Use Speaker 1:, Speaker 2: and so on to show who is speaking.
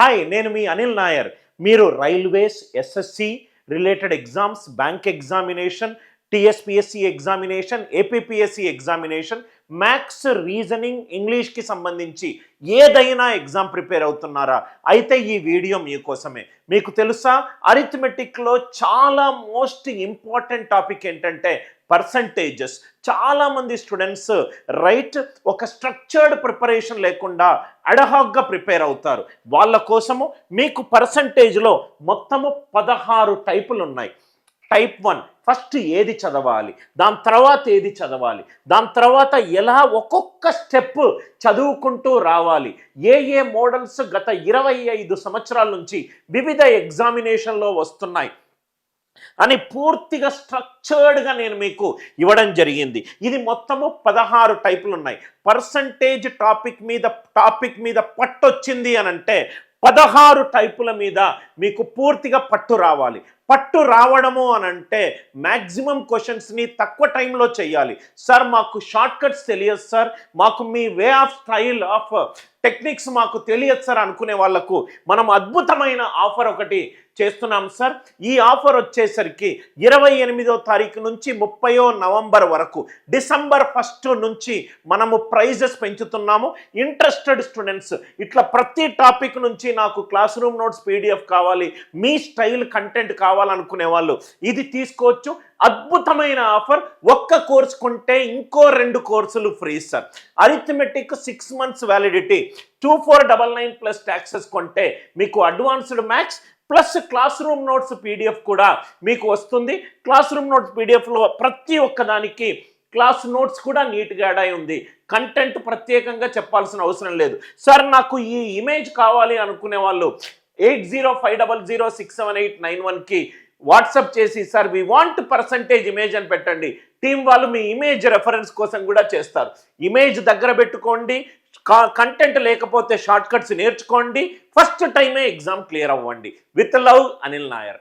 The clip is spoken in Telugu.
Speaker 1: హాయ్ నేను మీ అనిల్ నాయర్. మీరు railways SSC related exams bank examination TSPSC examination APPSC examination maths reasoning ఇంగ్లీష్కి సంబంధించి ఏదైనా ఎగ్జామ్ ప్రిపేర్ అవుతున్నారా? అయితే ఈ వీడియో మీకోసమే మీకు తెలుసా? అరిథమెటిక్లో చాలా మోస్ట్ ఇంపార్టెంట్ టాపిక్ ఏంటంటే పర్సంటేజెస్ చాలామంది స్టూడెంట్స్ రైట్ ఒక స్ట్రక్చర్డ్ ప్రిపరేషన్ లేకుండా అడహాగ్గా ప్రిపేర్ అవుతారు. వాళ్ళ కోసము మీకు పర్సంటేజ్లో మొత్తము పదహారు టైపులు ఉన్నాయి. టైప్ వన్ ఫస్ట్ ఏది చదవాలి? దాని తర్వాత ఏది చదవాలి? దాని తర్వాత ఎలా ఒక్కొక్క స్టెప్ చదువుకుంటూ రావాలి? ఏ ఏ మోడల్స్ గత ఇరవై ఐదు సంవత్సరాల నుంచి వివిధ ఎగ్జామినేషన్లో వస్తున్నాయి? అని పూర్తిగా స్ట్రక్చర్డ్గా నేను మీకు ఇవ్వడం జరిగింది. ఇది మొత్తము పదహారు టైపులు ఉన్నాయి. పర్సంటేజ్ టాపిక్ మీద టాపిక్ మీద పట్టొచ్చింది అని అంటే పదహారు టైపుల మీద మీకు పూర్తిగా పట్టు రావాలి. పట్టు రావడము అని అంటే మ్యాక్సిమం క్వశ్చన్స్ని తక్కువ టైంలో చేయాలి. సార్ మాకు షార్ట్ కట్స్ తెలియదు సార్ మాకు మీ way of style of techniques మాకు తెలియదు సార్ అనుకునే వాళ్ళకు మనం అద్భుతమైన ఆఫర్ ఒకటి చేస్తున్నాం సార్ ఈ ఆఫర్ వచ్చేసరికి ఇరవై ఎనిమిదో తారీఖు నుంచి ముప్పయో నవంబర్ వరకు డిసెంబర్ ఫస్ట్ నుంచి మనము ప్రైజెస్ పెంచుతున్నాము. ఇంట్రెస్టెడ్ స్టూడెంట్స్ ఇట్లా ప్రతి టాపిక్ నుంచి నాకు క్లాస్ రూమ్ నోట్స్ పీడిఎఫ్ కావాలి. మీ స్టైల్ కంటెంట్ కావాలి. కావాలనుకునే వాళ్ళు ఇది తీసుకోవచ్చు. అద్భుతమైన ఆఫర్. ఒక్క కోర్స్ కొంటే ఇంకో రెండు కోర్సులు free sir. Arithmetic six months validity two four double nine plus taxes కొంటే మీకు advanced maths plus classroom notes PDF కూడా మీకు వస్తుంది. క్లాస్ రూమ్ నోట్స్ పీడిఎఫ్లో ప్రతి ఒక్కదానికి క్లాస్ నోట్స్ కూడా నీట్గా యాడ్ ఉంది. కంటెంట్ ప్రత్యేకంగా చెప్పాల్సిన అవసరం లేదు. సార్ నాకు ఈ ఇమేజ్ కావాలి అనుకునే వాళ్ళు eight zero five double zero six seven eight nine వన్కి వాట్సాప్ చేసి sir we want percentage image అని పెట్టండి. టీం వాళ్ళు మీ ఇమేజ్ రెఫరెన్స్ కోసం కూడా చేస్తారు. ఇమేజ్ దగ్గర పెట్టుకోండి కంటెంట్ లేకపోతే షార్ట్ కట్స్ నేర్చుకోండి ఫస్ట్ టైమే ఎగ్జామ్ క్లియర్ అవ్వండి. With love Anil Nair